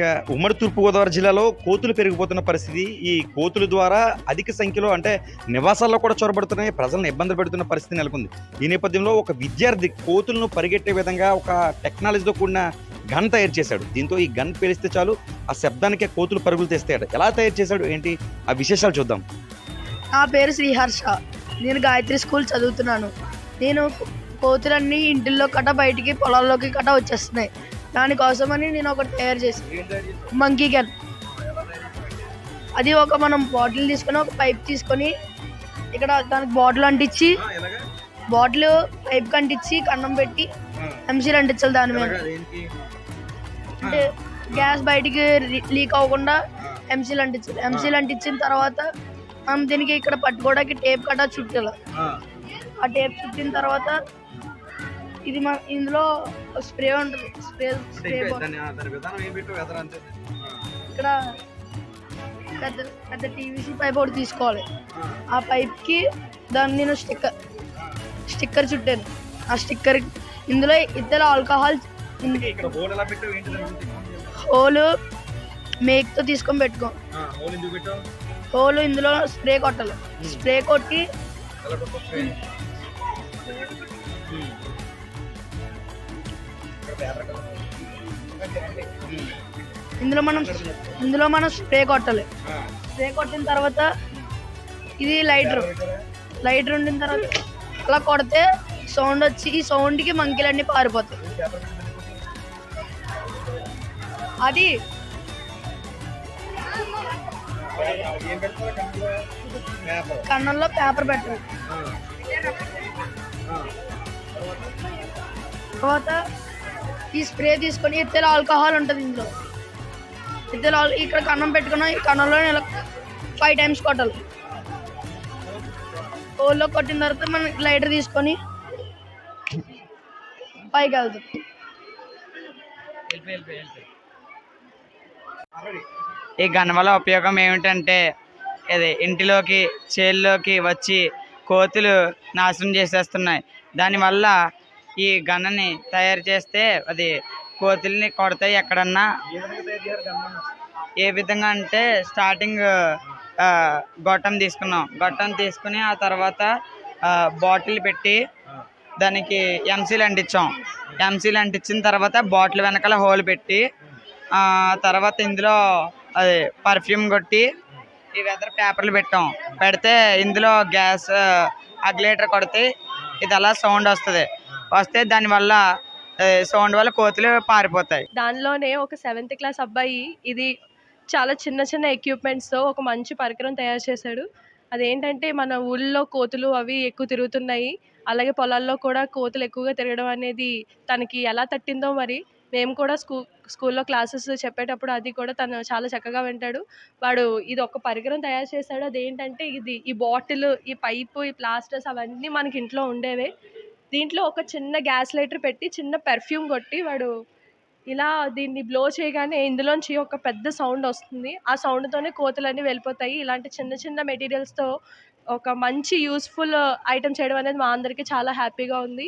ఇక ఉమ్మడి తూర్పుగోదావరి జిల్లాలో కోతులు పెరిగిపోతున్న పరిస్థితి. ఈ కోతుల ద్వారా అధిక సంఖ్యలో అంటే నివాసాల్లో కూడా చొరబడుతున్నాయి. ప్రజలను ఇబ్బంది పెడుతున్న పరిస్థితి నెలకొంది. ఈ నేపథ్యంలో ఒక విద్యార్థి కోతులను పరిగెట్టే విధంగా ఒక టెక్నాలజీతో కూడిన గన్ తయారు చేశాడు. దీంతో ఈ గన్ పేలిస్తే చాలు ఆ శబ్దానికే కోతులు పరుగులు తెస్తాడు ఎలా తయారు చేశాడు? ఏంటి? ఆ విశేషాలు చూద్దాం. నా పేరు శ్రీహర్ష. నేను గాయత్రి స్కూల్ చదువుతున్నాను. నేను కోతులన్నీ ఇంటిల్లో కట్ట బయటికి పొలాల్లోకి కట్ట వచ్చేస్తున్నాయి. దానికోసమని నేను ఒకటి తయారు చేసి మంకీ గన్ అది ఒక మనం బాటిల్ తీసుకొని ఒక పైప్ తీసుకొని ఇక్కడ దానికి బాటిల్ అంటించి బాటిల్ పైప్ అంటించి కన్నం పెట్టి ఎంసీలు అంటించాలి దాని మీద. అంటే గ్యాస్ బయటికి లీక్ అవ్వకుండా ఎంసీలు అంటించాలి ఎంసీలు అంటించిన తర్వాత మనం దీనికి ఇక్కడ పట్టుకోవడానికి టేప్ కట్ట చుట్టాలి. ఆ. టేప్ చుట్టిన తర్వాత ఇది మన ఇందులో స్ప్రే ఉంటుంది. స్ప్రే స్ప్రే ఇక్కడ పెద్ద పెద్ద టీవీసీ పైప్ ఒకటి తీసుకోవాలి. ఆ పైప్కి దాన్ని నేను స్టిక్కర్ స్టిక్కర్ చుట్టాను. ఆ స్టిక్కర్ ఇందులో ఇద్దరు ఆల్కహాల్ హోల్ మేక్తో తీసుకొని పెట్టుకో. హోల్ ఇందులో స్ప్రే కొట్టాలి. స్ప్రే కొట్టి ఇందులో మనం ఇందులో మనం స్ప్రే కొట్టాలి. స్ప్రే కొట్టిన తర్వాత ఇది లైటర్ లైటర్ ఉండిన తర్వాత అలా కొడితే సౌండ్ వచ్చి ఈ సౌండ్కి మంకీలన్నీ పారిపోతాయి అది. కన్నంలో పేపర్ పెట్టాలి. తర్వాత ఈ స్ప్రే తీసుకొని ఇత్తెల ఆల్కహాల్ ఉంటుంది ఇందులో. ఇత్తెల ఆల్ ఇక్కడ కన్నం పెట్టుకున్నాం ఈ కన్నంలో ఫైవ్ టైమ్స్ కొట్టాలి. కోల్లో కొట్టిన తర్వాత మనం లైటర్ తీసుకొని పైకి వెళ్తాం. ఈ గన్ వల్ల ఉపయోగం ఏమిటంటే ఇది ఇంటిలోకి చేల్లోకి వచ్చి కోతులు నాశనం చేసేస్తున్నాయి. దానివల్ల ఈ గన్నని తయారు చేస్తే అది కోతుల్ని కొడతాయి ఎక్కడన్నా. ఏ విధంగా అంటే స్టార్టింగ్ గొట్టం తీసుకున్నాం. గొట్టం తీసుకుని ఆ తర్వాత బాటిల్ పెట్టి దానికి ఎంసీలు అంటించాం. ఎంసీలు అంటించిన తర్వాత బాటిల్ వెనకాల హోల్ పెట్టి తర్వాత ఇందులో అది పర్ఫ్యూమ్ కొట్టి ఈ వెదర్ పేపర్లు పెట్టాం. పెడితే ఇందులో గ్యాస్ అగ్లేటర్ కొడితే ఇది అలా సౌండ్ వస్తుంది. వస్తే దానివల్ల సౌండ్ వల్ల కోతులు పారిపోతాయి. దానిలోనే ఒక సెవెంత్ క్లాస్ అబ్బాయి ఇది చాలా చిన్న చిన్న ఎక్విప్మెంట్స్తో ఒక మంచి పరికరం తయారు చేశాడు. అదేంటంటే మన ఊళ్ళో కోతులు అవి ఎక్కువ తిరుగుతున్నాయి. అలాగే పొలాల్లో కూడా కోతులు ఎక్కువగా తిరగడం అనేది తనకి ఎలా తట్టిందో మరి మేము కూడా స్కూ స్కూల్లో క్లాసెస్ చెప్పేటప్పుడు అది కూడా తను చాలా చక్కగా వింటాడు. వాడు ఇది ఒక పరికరం తయారు చేశాడు. అదేంటంటే ఇది ఈ బాటిల్ ఈ పైపు ఈ ప్లాస్టర్స్ అవన్నీ మనకి ఇంట్లో ఉండేవే. దీంట్లో ఒక చిన్న గ్యాస్ లైటర్ పెట్టి చిన్న పెర్ఫ్యూమ్ కొట్టి వాడు ఇలా దీన్ని బ్లో చేయగానే ఇందులోంచి ఒక పెద్ద సౌండ్ వస్తుంది. ఆ సౌండ్తోనే కోతులన్నీ వెళ్ళిపోతాయి. ఇలాంటి చిన్న చిన్న మెటీరియల్స్తో ఒక మంచి యూస్ఫుల్ ఐటమ్ చేయడం అనేది మా అందరికీ చాలా హ్యాపీగా ఉంది.